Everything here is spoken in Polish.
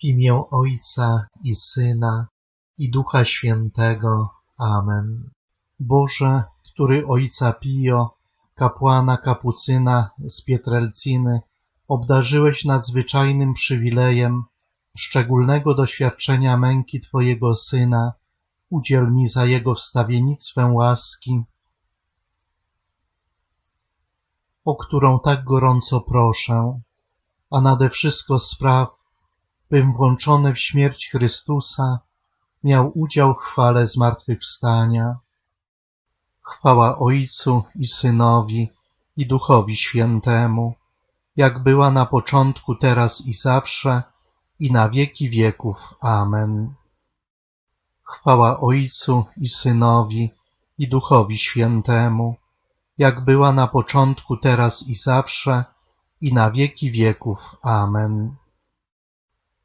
W imię Ojca i Syna i Ducha Świętego. Amen. Boże, który Ojca Pio, kapłana kapucyna z Pietrelciny, obdarzyłeś nadzwyczajnym przywilejem szczególnego doświadczenia męki Twojego Syna, udziel mi za Jego wstawiennictwem łaski, o którą tak gorąco proszę, a nade wszystko spraw, bym włączony w śmierć Chrystusa miał udział w chwale zmartwychwstania. Chwała Ojcu i Synowi i Duchowi Świętemu, jak była na początku, teraz i zawsze, i na wieki wieków. Amen. Chwała Ojcu i Synowi i Duchowi Świętemu, jak była na początku, teraz i zawsze, i na wieki wieków. Amen.